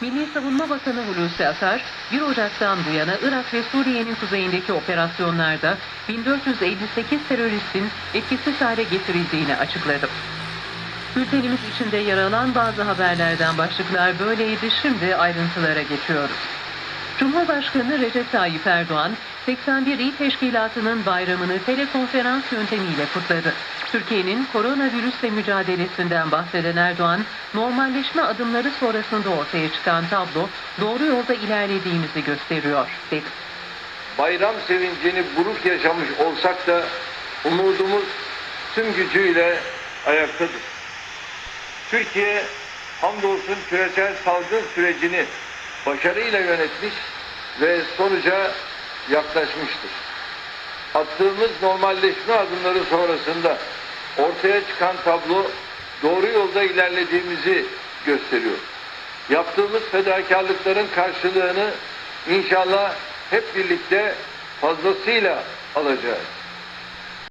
Milli Savunma Bakanı Hulusi Akar, 1 Ocak'tan bu yana Irak ve Suriye'nin kuzeyindeki operasyonlarda 1458 teröristin etkisiz hale getirildiğini açıkladı. Bültenimiz içinde yer alan bazı haberlerden başlıklar böyleydi. Şimdi ayrıntılara geçiyoruz. Cumhurbaşkanı Recep Tayyip Erdoğan, 81 İl Teşkilatı'nın bayramını telekonferans yöntemiyle kutladı. Türkiye'nin koronavirüsle mücadelesinden bahseden Erdoğan, normalleşme adımları sonrasında ortaya çıkan tablo doğru yolda ilerlediğimizi gösteriyor, dedi. bayram sevincini buruk yaşamış olsak da umudumuz tüm gücüyle ayaktadır. Türkiye hamdolsun küresel salgın sürecini başarıyla yönetmiş ve sonuca yaklaşmıştır. Attığımız normalleşme adımları sonrasında ortaya çıkan tablo doğru yolda ilerlediğimizi gösteriyor. Yaptığımız fedakarlıkların karşılığını inşallah hep birlikte fazlasıyla alacağız.